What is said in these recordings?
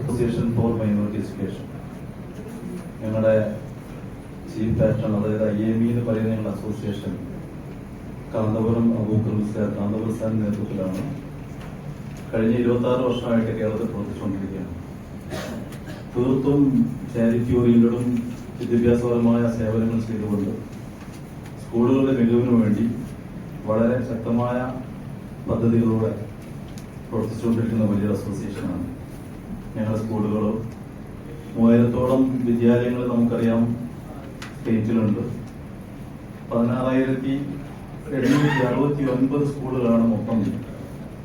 Association for minority education. ഞങ്ങളുടെ chief patron അതായത് I M E എന്ന് പറയുന്ന ഞങ്ങളുടെ അസോസിയേഷൻ കാന്തപുരം അബൂക്കർ മുസ്ലിം കാന്തപുരം സാറിന്റെ നേതൃത്വത്തിലാണ് കഴിഞ്ഞ ഇരുപത്തി ആറ് വർഷമായിട്ട് കേരളത്തിൽ പ്രവർത്തിച്ചുകൊണ്ടിരിക്കുകയാണ്. തീർത്തും ചാരിറ്റി ഓറിയന്റഡും വിദ്യാഭ്യാസപരമായ സേവനങ്ങൾ ചെയ്തുകൊണ്ട് സ്കൂളുകളുടെ മികവിനു വേണ്ടി വളരെ ശക്തമായ പദ്ധതികളോടെ പ്രവർത്തിച്ചുകൊണ്ടിരിക്കുന്ന വലിയൊരു അസോസിയേഷനാണ്. ഞങ്ങളുടെ സ്കൂളുകളോ മൂവായിരത്തോളം വിദ്യാലയങ്ങൾ നമുക്കറിയാം സ്റ്റേറ്റിലുണ്ട്. പതിനാറായിരത്തി എണ്ണൂറ്റി അറുപത്തി ഒൻപത് സ്കൂളുകളാണ് മൊത്തം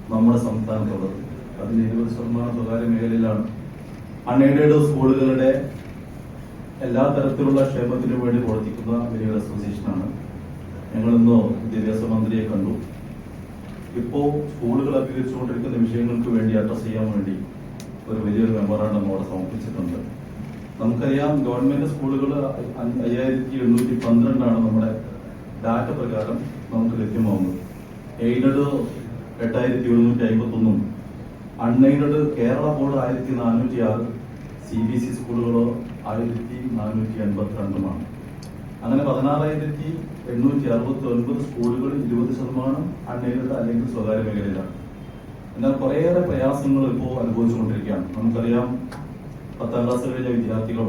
നമ്മുടെ സംസ്ഥാനത്തുള്ളത്. അതിൽ ഇരുപത് ശതമാനം സ്വകാര്യ മേഖലയിലാണ്. അൺഎയ്ഡഡ് സ്കൂളുകളുടെ എല്ലാ തരത്തിലുള്ള ക്ഷേമത്തിനു വേണ്ടി പ്രവർത്തിക്കുന്ന വലിയൊരു അസോസിയേഷനാണ്. ഞങ്ങളിന്നോ വിദ്യാഭ്യാസ മന്ത്രിയെ കണ്ടു. ഇപ്പോ സ്കൂളുകൾ അഭികരിച്ചുകൊണ്ടിരിക്കുന്ന വിഷയങ്ങൾക്ക് വേണ്ടി അഡ്രസ് ചെയ്യാൻ വേണ്ടി ഒരു വലിയൊരു മെമ്മോറാണ്ടം അവിടെ സമർപ്പിച്ചിട്ടുണ്ട്. നമുക്കറിയാം ഗവൺമെന്റ് സ്കൂളുകൾ അയ്യായിരത്തി എണ്ണൂറ്റി പന്ത്രണ്ടാണ് നമ്മുടെ ഡാറ്റ പ്രകാരം നമുക്ക് ലഭ്യമാവുന്നത്. എയ്ഡഡ് എട്ടായിരത്തി എഴുന്നൂറ്റി അമ്പത്തി ഒന്നും അൺഎയ്ഡഡ് കേരള ബോർഡ് ആയിരത്തി നാനൂറ്റി ആറ് സി ബി എസ് ഇ സ്കൂളുകളോ ആയിരത്തി നാനൂറ്റി എൺപത്തിരണ്ടുമാണ് അങ്ങനെ പതിനാറായിരത്തി എണ്ണൂറ്റി അറുപത്തി ഒൻപത് സ്കൂളുകൾ ഇരുപത് ശതമാനം അൺഎയ്ഡഡ് അല്ലെങ്കിൽ സ്വകാര്യ മേഖലയിലാണ്. എന്നാൽ കുറേയേറെ പ്രയാസങ്ങൾ ഇപ്പോൾ അനുഭവിച്ചുകൊണ്ടിരിക്കുകയാണ്. നമുക്കറിയാം പത്താം ക്ലാസ് കഴിഞ്ഞ വിദ്യാർത്ഥികൾ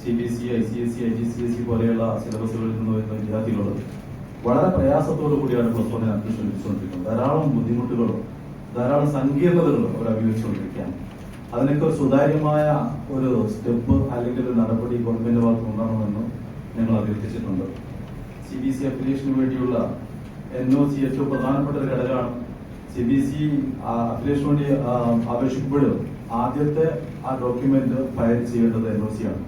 C B C I C S C I G C S C പോലെയുള്ള സിലബസുകളിൽ നിന്ന് വരുന്ന വിദ്യാർത്ഥികൾ വളരെ പ്രയാസത്തോടു കൂടിയാണ് പ്ലസ് വണ്ണിന് അഡ്മിഷൻ ധാരാളം ബുദ്ധിമുട്ടുകളും ധാരാളം സങ്കീർണതകളും അവർ അഭിമുഖിച്ചുകൊണ്ടിരിക്കുകയാണ് അതിനൊക്കെ സുതാര്യമായ ഒരു സ്റ്റെപ്പ് അല്ലെങ്കിൽ ഒരു നടപടി ഗവൺമെന്റ് ഭാഗത്ത് ഉണ്ടാകണമെന്ന് ഞങ്ങൾ അഭ്യർത്ഥിച്ചിട്ടുണ്ട്. സി ബി സി അഫിലിയേഷന് വേണ്ടിയുള്ള എൻ ഒ സി ഏറ്റവും പ്രധാനപ്പെട്ട ഒരു ഘടകമാണ് സി ബി സി അഫിലിയേഷന് വേണ്ടി അപേക്ഷിക്കുമ്പോഴും ആദ്യത്തെ ആ ഡോക്യുമെന്റ് ഫയൽ ചെയ്യേണ്ടത് എൻ ഒ സി ആണ്.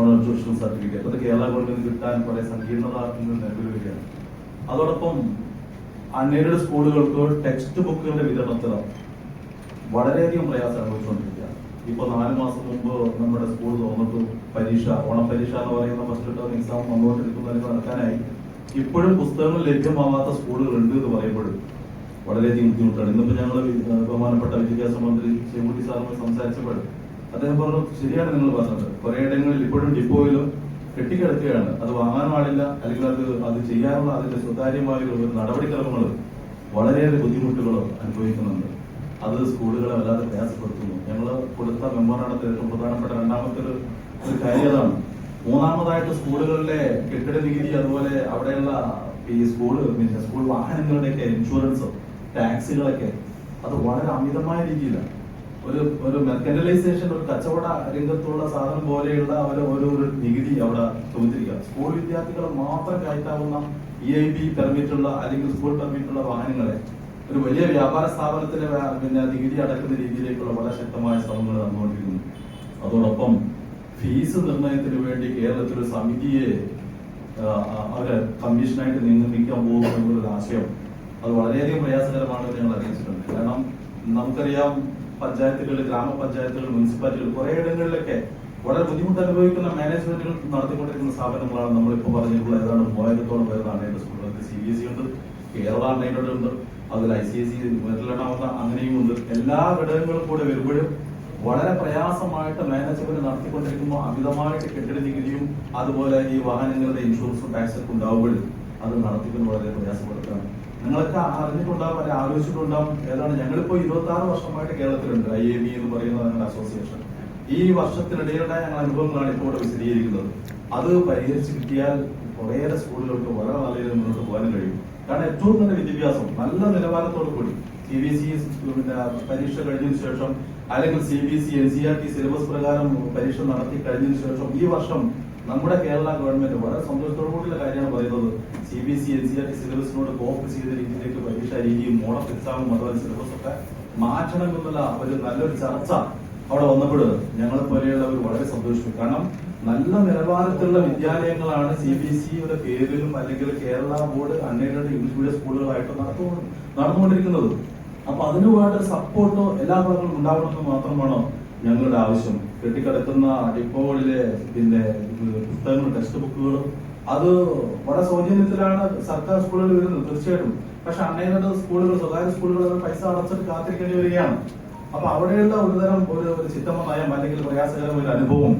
ഓണർ സർട്ടിഫിക്കറ്റ് അത് കേരള ഗവൺമെന്റ് കിട്ടാൻ കുറെ സങ്കീർണത നിലവിലുകയാണ് അതോടൊപ്പം അൺഎയ്ഡഡ് സ്കൂളുകൾക്ക് ടെക്സ്റ്റ് ബുക്കുകളുടെ വിതരണത്തിൽ വളരെയധികം പ്രയാസം അനുഭവിച്ചുകൊണ്ടിരിക്കുകയാണ്. ഇപ്പൊ നാല് മാസം മുമ്പ് നമ്മുടെ സ്കൂൾ തുറന്നിട്ടു പരീക്ഷ ഓണപരീക്ഷ എന്ന് പറയുന്ന ഫസ്റ്റ് ടേം എക്സാം വന്നുകൊണ്ടിരിക്കുന്നതിന് നടക്കാനായി ഇപ്പോഴും പുസ്തകങ്ങൾ ലഭ്യമാവാത്ത സ്കൂളുകൾ ഉണ്ട് എന്ന് പറയുമ്പോഴും വളരെയധികം ബുദ്ധിമുട്ടാണ്. ഇന്നിപ്പോ ഞങ്ങൾ ബഹുമാനപ്പെട്ട വിദ്യാഭ്യാസ മന്ത്രി ശിവകുട്ടി സാറുമായി സംസാരിച്ചപ്പോൾ അദ്ദേഹം പറഞ്ഞു ശരിയാണ് നിങ്ങൾ പറഞ്ഞത്. കുറേയിടങ്ങളിൽ ഇപ്പോഴും ഡിപ്പോയിലും കെട്ടിക്കിടക്കുകയാണ്. അത് വാങ്ങാൻ പാടില്ല അല്ലെങ്കിൽ അത് അത് ചെയ്യാനുള്ള അതിന്റെ സുതാര്യമായ ഒരു നടപടിക്രമങ്ങൾ വളരെയേറെ ബുദ്ധിമുട്ടുകളും അനുഭവിക്കുന്നുണ്ട്. അത് സ്കൂളുകളെ വല്ലാതെ പ്രയാസപ്പെടുത്തുന്നു. ഞങ്ങൾ കൊടുത്ത മെമ്മോറാണത്തിൽ ഏറ്റവും പ്രധാനപ്പെട്ട രണ്ടാമത്തെ ഒരു കാര്യതാണ് മൂന്നാമതായിട്ട് സ്കൂളുകളിലെ കെട്ടിട നികുതി അതുപോലെ അവിടെയുള്ള ഈ സ്കൂൾ സ്കൂൾ വാഹനങ്ങളുടെയൊക്കെ ഇൻഷുറൻസ് ടാക്സുകളൊക്കെ അത് വളരെ അമിതമായ രീതിയിലാണ് ഒരു ഒരു മെക്കനലൈസേഷൻ ഒരു കച്ചവട രംഗത്തുള്ള സാധനം പോലെയുള്ള അവർ ഓരോ ഒരു നികുതി അവിടെ ചോദിച്ചിരിക്കുക സ്കൂൾ വിദ്യാർത്ഥികൾ മാത്രം കയറ്റാവുന്ന ഇ ഐ ബി പെർമിറ്റുള്ള അല്ലെങ്കിൽ സ്കൂൾ പെർമിറ്റുള്ള വാഹനങ്ങളെ ഒരു വലിയ വ്യാപാര സ്ഥാപനത്തിലെ പിന്നെ നികുതി അടക്കുന്ന രീതിയിലേക്കുള്ള വളരെ ശക്തമായ ശ്രമങ്ങൾ നടന്നുകൊണ്ടിരിക്കുന്നു. അതോടൊപ്പം ഫീസ് നിർണയത്തിന് വേണ്ടി കേരളത്തിൽ ഒരു സമിതിയെ അവർ കമ്മീഷനായിട്ട് നിയമിക്കാൻ പോകുന്ന ഒരു ആശയം അത് വളരെയധികം പ്രയാസകരമാണെന്ന് ഞങ്ങൾ അറിയിച്ചിട്ടുണ്ട്. കാരണം നമുക്കറിയാം പഞ്ചായത്തുകൾ ഗ്രാമപഞ്ചായത്തുകൾ മുനിസിപ്പാലിറ്റികൾ കുറെ ഇടങ്ങളിലൊക്കെ വളരെ ബുദ്ധിമുട്ട് അനുഭവിക്കുന്ന മാനേജ്മെന്റുകൾ നടത്തിക്കൊണ്ടിരിക്കുന്ന സ്ഥാപനങ്ങളാണ് നമ്മളിപ്പോൾ പറഞ്ഞിട്ടുള്ള ഏതാണ്ട് മൂവായിരത്തോളം പേരാണ് സ്കൂളുകൾ സി ബി എസ് സി ഉണ്ട് കേരള ഉണ്ട് അതിൽ ഐ സി എസ് സി മെറിലെണ്ണാവുന്ന അങ്ങനെയും ഉണ്ട്. എല്ലാ ഘടകങ്ങളും കൂടെ വരുമ്പോഴും വളരെ പ്രയാസമായിട്ട് മാനേജ്മെന്റ് നടത്തിക്കൊണ്ടിരിക്കുമ്പോൾ അമിതമായിട്ട് കെട്ടിട നികുതിയും അതുപോലെ ഈ വാഹനങ്ങളുടെ ഇൻഷുറൻസും ടാക്സ് ഒക്കെ ഉണ്ടാവുമ്പോഴും അത് നടത്തിക്കുന്നത് വളരെ പ്രയാസപ്പെടുത്താണ് നിങ്ങളൊക്കെ അറിഞ്ഞിട്ടുണ്ടാവും അല്ലെങ്കിൽ ആലോചിച്ചിട്ടുണ്ടാവും? ഏതാണ് ഞങ്ങളിപ്പോ ഇരുപത്തി ആറ് വർഷമായിട്ട് കേരളത്തിലുണ്ട്. ഐ എ ബി എന്ന് പറയുന്ന ഞങ്ങളുടെ അസോസിയേഷൻ ഈ വർഷത്തിനിടയിലുണ്ടായ ഞങ്ങൾ അനുഭവങ്ങളാണ് ഇപ്പോൾ വിശദീകരിക്കുന്നത്. അത് പരിഹരിച്ച് കിട്ടിയാൽ കുറേയേറെ സ്കൂളുകൾക്ക് വളരെ നല്ല രീതിയിൽ മുന്നോട്ട് പോകാനും കഴിയും. കാരണം ഏറ്റവും നല്ല വിദ്യാഭ്യാസം നല്ല നിലവാരത്തോടു കൂടി സി ബി എസ് ഇ പരീക്ഷ കഴിഞ്ഞതിന് ശേഷം അല്ലെങ്കിൽ C B S E N C R T syllabus പ്രകാരം പരീക്ഷ നടത്തി കഴിഞ്ഞതിന് ശേഷം ഈ വർഷം നമ്മുടെ കേരള ഗവൺമെന്റ് വളരെ സന്തോഷത്തോടു കൂടിയുള്ള കാര്യമാണ് പറയുന്നത്. C B S E N C R T സിലബസിനോട് cope ചെയ്ത രീതിയിലേക്ക് പരീക്ഷ രീതിയും മോഡൽ എക്സാമും അതുപോലെ സിലബസ് ഒക്കെ മാറ്റണം എന്നുള്ള ഒരു നല്ലൊരു ചർച്ച അവിടെ വന്നപ്പോൾ ഞങ്ങളെ പോലെയുള്ളവർ വളരെ സന്തോഷിച്ചു. കാരണം നല്ല നിലവാരത്തിലുള്ള വിദ്യാലയങ്ങളാണ് സി ബി എസ് സിയുടെ പേരിലും അല്ലെങ്കിൽ Kerala board unaided English medium സ്കൂളുകളായിട്ട് നടന്നു നടന്നുകൊണ്ടിരിക്കുന്നത്. അപ്പൊ അതിനു വേണ്ട സപ്പോർട്ടോ എല്ലാ ഭാഗങ്ങളും ഉണ്ടാവണമെന്ന് മാത്രമാണ് ഞങ്ങളുടെ ആവശ്യം. കെട്ടിക്കിടക്കുന്ന ഡിപ്പോകളിലെ പിന്നെ പുസ്തകങ്ങളും ടെക്സ്റ്റ് ബുക്കുകളും. അത് വളരെ സൗജന്യത്തിലാണ് സർക്കാർ സ്കൂളുകളിൽ വരുന്നത് തീർച്ചയായിട്ടും. പക്ഷെ അൺഎയ്ഡഡ് സ്കൂളുകൾ സ്വകാര്യ സ്കൂളുകൾ പൈസ അടച്ചിട്ട് കാത്തിരിക്കേണ്ടി വരികയാണ്. അപ്പൊ അവിടെയുള്ള ഒരുതരം ഒരു ഒരു ചിത്തമ നയം അല്ലെങ്കിൽ പ്രയാസകരമായ ഒരു അനുഭവം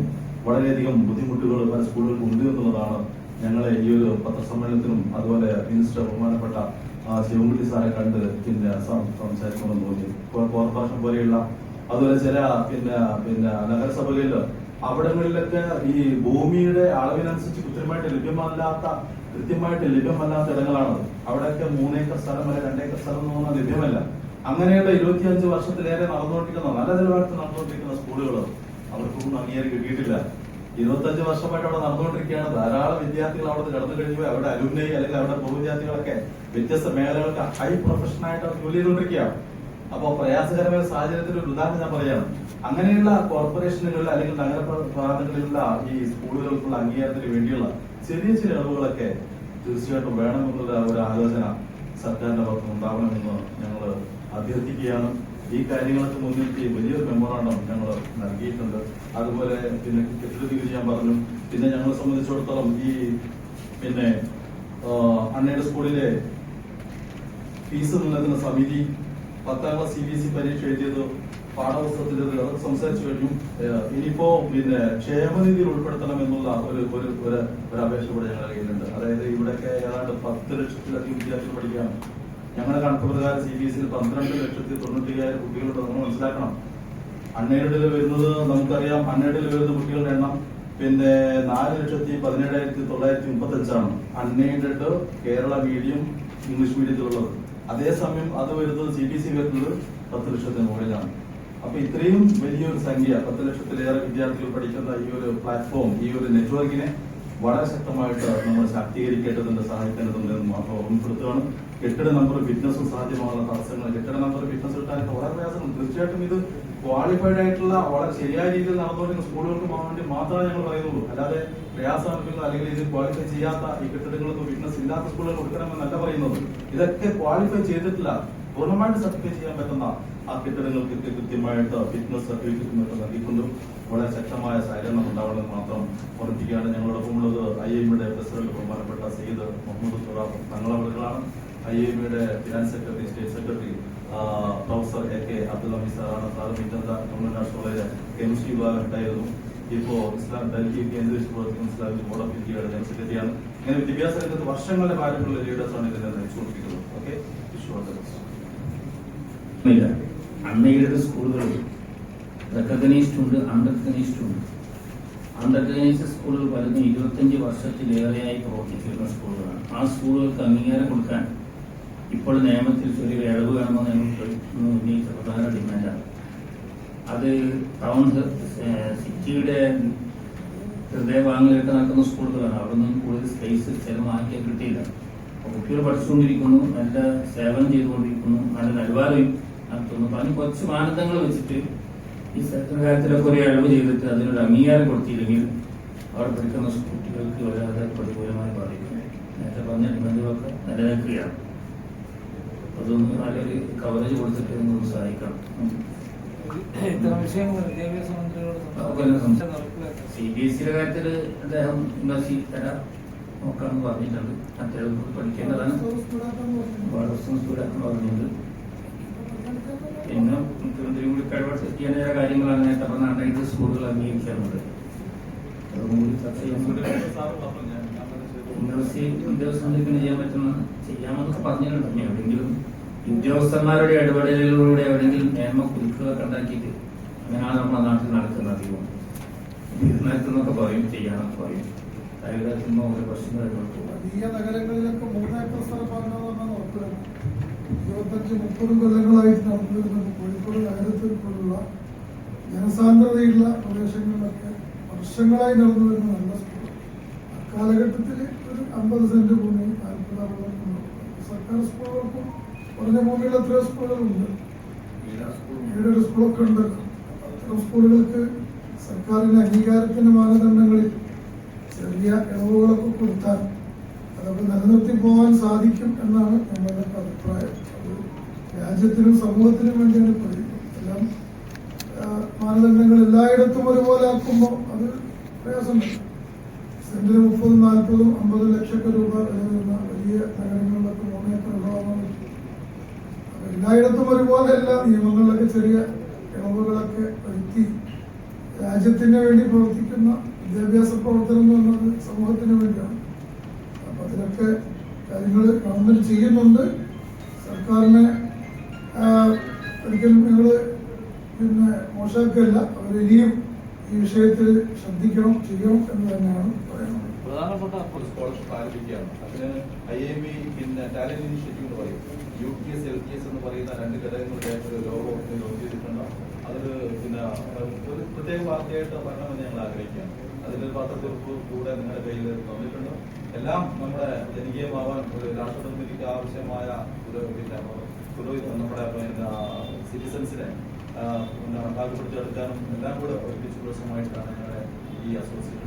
വളരെയധികം ബുദ്ധിമുട്ടുകൾ പല സ്കൂളുകൾക്ക് ഉണ്ട് എന്നുള്ളതാണ് ഞങ്ങളെ ഈ ഒരു പത്രസമ്മേളനത്തിനും അതുപോലെ മിനിസ്റ്റർ ബഹുമാനപ്പെട്ട ശിവൻകുട്ടി സാറെ കണ്ട് പിന്നെ സംസാരിക്കണമെന്ന് തോന്നി കോർപ്പറേഷൻ പോലെയുള്ള അതുപോലെ ചില പിന്നെ പിന്നെ നഗരസഭകളിൽ അവിടങ്ങളിലൊക്കെ ഈ ഭൂമിയുടെ അളവിനനുസരിച്ച് കൃത്യമായിട്ട് ലഭ്യമല്ലാത്ത കൃത്യമായിട്ട് ലഭ്യമല്ലാത്ത ഇടങ്ങളാണ്. അവിടെയൊക്കെ മൂന്നേക്കർ സ്ഥലം വരെ രണ്ടേക്കർ സ്ഥലം എന്ന് പറഞ്ഞാൽ ലഭ്യമല്ല. അങ്ങനെയുള്ള ഇരുപത്തിയഞ്ച് വർഷത്തിലേറെ നടന്നുകൊണ്ടിരിക്കുന്ന നല്ല നിലവാരത്തിൽ നടന്നുകൊണ്ടിരിക്കുന്ന സ്കൂളുകൾ അവർക്കൊന്നും അംഗീകാരം കിട്ടിയിട്ടില്ല. ഇരുപത്തഞ്ച് വർഷമായിട്ട് അവിടെ നടന്നുകൊണ്ടിരിക്കുകയാണ്. ധാരാളം വിദ്യാർത്ഥികൾ അവിടെ കടന്നു കഴിഞ്ഞു. അവിടെ അലുമിനൈ അല്ലെങ്കിൽ അവിടെ പൂർവ വിദ്യാർത്ഥികളൊക്കെ വ്യത്യസ്ത മേഖലകൾക്ക് ഹൈ പ്രൊഫഷണൽ ആയിട്ട് അവർ ജോലി ചെയ്തുകൊണ്ടിരിക്കുകയാണ്. അപ്പോൾ പ്രയാസകരമായ സാഹചര്യത്തിൽ ഒരു ഉദാഹരണം ഞാൻ പറയാണ്. അങ്ങനെയുള്ള കോർപ്പറേഷനുകളിൽ അല്ലെങ്കിൽ നഗരപ്രാന്തങ്ങളിലുള്ള ഈ സ്കൂളുകൾക്കുള്ള അംഗീകാരത്തിന് വേണ്ടിയുള്ള ചെറിയ ചെറിയ ഇളവുകളൊക്കെ തീർച്ചയായിട്ടും വേണമെന്നുള്ള ഒരു ആലോചന സർക്കാരിന്റെ ഭാഗത്ത് ഉണ്ടാവണമെന്ന് ഞങ്ങൾ അഭ്യർത്ഥിക്കുകയാണ്. ഈ കാര്യങ്ങൾക്ക് മുൻനിർത്തി വലിയൊരു മെമ്മോറാണ്ടം ഞങ്ങൾ നൽകിയിട്ടുണ്ട്. അതുപോലെ പിന്നെ കെട്ടിട നികുതി ഞാൻ പറഞ്ഞു. പിന്നെ ഞങ്ങളെ സംബന്ധിച്ചിടത്തോളം ഈ പിന്നെ അണ്ണയുടെ സ്കൂളിലെ ഫീസ് നിലനിൽക്കുന്ന സമിതി പത്താം class C B S E പരീക്ഷ എഴുതിയത് പാഠപുസ്തകത്തിൽ സംസാരിച്ചു കഴിഞ്ഞു. ഇനിയിപ്പോ പിന്നെ ക്ഷേമനിധിയിൽ ഉൾപ്പെടുത്തണം എന്നുള്ള ഒരു ഒരു ഒരു അപേക്ഷ കൂടെ ഞങ്ങൾ അറിയുന്നുണ്ട് അതായത് ഇവിടെയൊക്കെ ഏതാണ്ട് പത്ത് ലക്ഷത്തിലധികം വിദ്യാർത്ഥികൾ പഠിക്കുകയാണ്. ഞങ്ങളുടെ കണക്ക് പ്രകാരം സി ബി എസ് ഇയിൽ പന്ത്രണ്ട് ലക്ഷത്തി തൊണ്ണൂറ്റിയ്യായിരം കുട്ടികളുണ്ട് നമ്മൾ മനസ്സിലാക്കണം. അൺഎയ്ഡിൽ വരുന്നത് നമുക്കറിയാം. അൺഎയ്ഡിൽ വരുന്ന കുട്ടികളുടെ എണ്ണം പിന്നെ നാല് ലക്ഷത്തി പതിനേഴായിരത്തി തൊള്ളായിരത്തി മുപ്പത്തി അഞ്ചാണ് അൺഎയ്ഡഡ് കേരള മീഡിയം ഇംഗ്ലീഷ് മീഡിയത്തിലുള്ളത്. അതേസമയം അത് വരുന്നത് സി ബി സി വരുന്നത് പത്ത് ലക്ഷത്തിന് മുകളിലാണ്. അപ്പൊ ഇത്രയും വലിയൊരു സംഖ്യ പത്ത് ലക്ഷത്തിലേറെ വിദ്യാർത്ഥികൾ പഠിക്കുന്ന ഈ ഒരു പ്ലാറ്റ്ഫോം ഈ ഒരു നെറ്റ്വർക്കിനെ വളരെ ശക്തമായിട്ട് നമ്മൾ ശാക്തീകരിക്കേണ്ടതുണ്ട് സഹായിക്കേണ്ടതുണ്ട് മാത്രം ഓർമ്മപ്പെടുത്തുകയാണ്. കെട്ടിട നമ്പർ ഫിറ്റ്നസ് സാധ്യമാകുന്ന തടസ്സങ്ങൾ. കെട്ടിട നമ്പർ ഫിറ്റ്നസ് കിട്ടാനൊക്കെ വളരെ പ്രയാസമുണ്ട് തീർച്ചയായിട്ടും ഇത് ക്വാളിഫൈഡ് ആയിട്ടുള്ള വളരെ ശരിയായ രീതിയിൽ നടന്നുകൊണ്ടിരുന്ന സ്കൂളുകൾക്ക് പോകാൻ വേണ്ടി മാത്രമേ ഞങ്ങൾ പറയുന്നുള്ളൂ. അല്ലാതെ പ്രയാസം അല്ലെങ്കിൽ ഇത് ക്വാളിഫൈ ചെയ്യാത്ത ഈ കെട്ടിടങ്ങൾക്ക് ഫിറ്റ്നസ് ഇല്ലാത്ത സ്കൂളുകൾ കൊടുക്കണമെന്നല്ല പറയുന്നത്. ഇതൊക്കെ ക്വാളിഫൈ ചെയ്തിട്ടില്ല. പൂർണമായിട്ട് സർട്ടിഫൈ ചെയ്യാൻ പറ്റുന്ന ആ കെട്ടിടങ്ങൾക്ക് കൃത്യമായിട്ട് ഫിറ്റ്നസ് സർട്ടിഫിക്കറ്റ് മറ്റും നൽകിക്കൊണ്ടും വളരെ ശക്തമായ സഹകരണം ഉണ്ടാവണമെന്ന് മാത്രം ഓർമ്മിപ്പിക്കുകയാണ്. ഞങ്ങളോടൊപ്പമുള്ളത് ഐ എമ്മിയുടെ പ്രസിഡന്റ് ബഹുമാനപ്പെട്ട സയ്യിദ് മുഹമ്മദ് തുറാഫ് തങ്ങളവറുകളാണ് I എമ്മിയുടെ finance secretary state secretary professor A K Abdul Hameed സാറാണ് സാർ മിറ്റന്ത ഗവൺമെന്റ് കോളേജ് കെമിസ്ട്രി വിഭാഗം ഉണ്ടായിരുന്നു. ഇപ്പോ ഇസ്ലാം ഡൽഹി കേന്ദ്രീകരിച്ച് പ്രവർത്തിക്കുന്ന ഇസ്ലാമിക് ബോർഡ് ഓഫ് ഇന്ത്യയുടെ ജനറൽ സെക്രട്ടറിയാണ് ഇങ്ങനെ വിദ്യാഭ്യാസ രംഗത്ത് വർഷങ്ങളുടെ കാര്യമുള്ള ലീഡേഴ്സാണ് ഇതിനെ നയിച്ചുകൊണ്ടിരിക്കുന്നത്. ഓക്കെ ഇല്ല. അൺഎയ്ഡഡ് സ്കൂളുകൾ റെക്കഗ്നൈസ്ഡ് ഉണ്ട് അൺറെക്കഗ്നൈസ്ഡ് ഉണ്ട് അൺറെക്കഗ്നൈസ്ഡ് സ്കൂളുകൾ പലതും ഇരുപത്തഞ്ച് വർഷത്തിലേറെയായി പ്രവർത്തിക്കുന്ന സ്കൂളുകളാണ്. ആ സ്കൂളുകൾക്ക് അംഗീകാരം കൊടുക്കാൻ ഇപ്പോൾ നിയമത്തിൽ ചെറിയ ഇളവ് വേണമെന്ന് ഉന്നയിച്ച പ്രധാന ഡിമാൻഡാണ്. അത് ടൗൺ സിറ്റിയുടെ ഹൃദയഭാഗങ്ങളിലൊക്കെ നടക്കുന്ന സ്കൂളുകളാണ്. അവിടെ നിന്നും കൂടുതൽ സ്പേസ് സ്ഥലമാക്കിയാൽ കിട്ടിയില്ല. കുട്ടികൾ പഠിച്ചുകൊണ്ടിരിക്കുന്നു നല്ല സേവനം ചെയ്തുകൊണ്ടിരിക്കുന്നു നല്ല നിലവാരം നടത്തുന്നു. അതിന് കുറച്ച് മാനദണ്ഡങ്ങൾ വെച്ചിട്ട് ഈ സർക്കാർ കാര്യത്തിലൊക്കെ ഒരു ഇളവ് ചെയ്തിട്ട് അതിനൊരു അംഗീകാരം കൊടുത്തില്ലെങ്കിൽ അവിടെ പഠിക്കുന്ന കുട്ടികൾക്ക് വരാതെ പ്രതികൂലമായി ബാധിക്കും. നേരത്തെ പറഞ്ഞ ഡിമാൻഡുകളൊക്കെ നിലനിൽക്കുകയാണ്. അതൊന്ന് നല്ലൊരു കവറേജ് കൊടുത്തിട്ട് ഒന്ന് സഹായിക്കണം. സി ബി എസ് സിയുടെ കാര്യത്തിൽ അദ്ദേഹം ഇംഗ്ലീഷ് തരാം നോക്കാമെന്ന് പറഞ്ഞിട്ടുണ്ട്. മറ്റേത് പഠിക്കേണ്ടതാണ്. ദിവസം സ്കൂളാക്കാൻ പറഞ്ഞിട്ടുണ്ട്. പിന്നെ മുഖ്യമന്ത്രി കൂടി ചെയ്യേണ്ട ചില കാര്യങ്ങളാണ് നേരത്തെ പറഞ്ഞ ഇത് സ്കൂളുകൾ അംഗീകരിക്കാറുണ്ട്. പിന്നെ ചെയ്യാൻ പറ്റുന്ന ചെയ്യാമെന്നൊക്കെ പറഞ്ഞിട്ടുണ്ട്. എവിടെയെങ്കിലും ഉദ്യോഗസ്ഥന്മാരുടെ ഇടപെടലുകളിലൂടെ എവിടെയെങ്കിലും നിയമ കുരുക്കുകളൊക്കെ ഉണ്ടാക്കിയിട്ട് അങ്ങനെയാണ് നമ്മുടെ നാട്ടിൽ നടക്കുന്നത് അധികം. തീരുമാനത്തിനൊക്കെ പറയും ചെയ്യാനൊക്കെ പറയും. കാര്യത്തിൽ ഒരു പ്രശ്നമായിട്ട് പോകാം വലിയ നഗരങ്ങളിലൊക്കെ മൂന്നേക്കർ സ്ഥലം വാങ്ങണമെന്നാണ് ഉറപ്പിടുന്നത് ഇരുപത്തഞ്ച് മുപ്പതും കൊല്ലങ്ങളായിട്ട് നടന്നു വരുന്നുണ്ട് കോഴിക്കോട് നഗരത്തിൽ പോലുള്ള ജനസാന്ദ്രതയുള്ള പ്രദേശങ്ങളിലൊക്കെ വർഷങ്ങളായി നടന്നു വരുന്ന നല്ല സ്കൂൾ. അക്കാലഘട്ടത്തിൽ ഒരു അമ്പത് സെന്റ് ഭൂമി നാൽപ്പത് അറുപത് സർക്കാർ സ്കൂളുകൾക്കും കുറഞ്ഞ ഭൂമിയുള്ള എത്രയോ സ്കൂളുകളുണ്ട്? ഏഴൊരു സ്കൂളൊക്കെ ഉണ്ട്. അത്തരം സ്കൂളുകൾക്ക് സർക്കാരിന്റെ അംഗീകാരത്തിന്റെ മാനദണ്ഡങ്ങളിൽ ചെറിയ ഇളവുകളൊക്കെ കൊടുത്താൽ അതൊക്കെ നിലനിർത്തി പോകാൻ സാധിക്കും എന്നാണ് ഞങ്ങളുടെ അഭിപ്രായം. രാജ്യത്തിനും സമൂഹത്തിനും വേണ്ടിയാണ് പറയുന്നത് എല്ലാം മാനദണ്ഡങ്ങൾ എല്ലായിടത്തും ഒരുപോലെ ആക്കുമ്പോൾ അത് പ്രയാസമുണ്ട്. സെന്റിന് മുപ്പതും നാൽപ്പതും അമ്പതും ലക്ഷമൊക്കെ രൂപ വരുന്ന വലിയ നഗരങ്ങളിലൊക്കെ മൂന്നേക്കർ ഉണ്ടാവാൻ എല്ലായിടത്തും ഒരുപോലെ അല്ല നിയമങ്ങളിലൊക്കെ ചെറിയ ഇളവുകളൊക്കെ വരുത്തി രാജ്യത്തിന് വേണ്ടി പ്രവർത്തിക്കുന്ന വിദ്യാഭ്യാസ പ്രവർത്തനം എന്ന് പറയുന്നത് സമൂഹത്തിന് വേണ്ടിയാണ്. അപ്പൊ അതിലൊക്കെ കാര്യങ്ങൾ ഗവൺമെന്റ് ചെയ്യുന്നുണ്ട്. സർക്കാരിനെ ഒരിക്കലും നിങ്ങൾ പിന്നെ മോശമാക്കുകയല്ല അവരിനിയും ഈ വിഷയത്തിൽ ശ്രദ്ധിക്കണം ചെയ്യണം എന്ന് തന്നെയാണ് പറയുന്നത്. പ്രധാനപ്പെട്ട ഒരു ഇനിഷ്യേറ്റീവ് എന്ന് പറയും. യു എന്ന് പറയുന്ന രണ്ട് ഞങ്ങൾ കൂടെ എല്ലാം നമ്മുടെ ജനകീയമാവാൻ ഒരു രാഷ്ട്രനിർമ്മിതിക്ക് ആവശ്യമായ ഒരു പിന്നെ പുരോഹിത നമ്മുടെ പിന്നെ സിറ്റിസൺസിനെ പിന്നെ ഭാഗപ്പെടുത്തിയെടുക്കാനും എല്ലാം കൂടെ ഒരുമിച്ച് ദിവസമായിട്ടാണ് ഞങ്ങളുടെ ഈ അസോസിയേഷൻ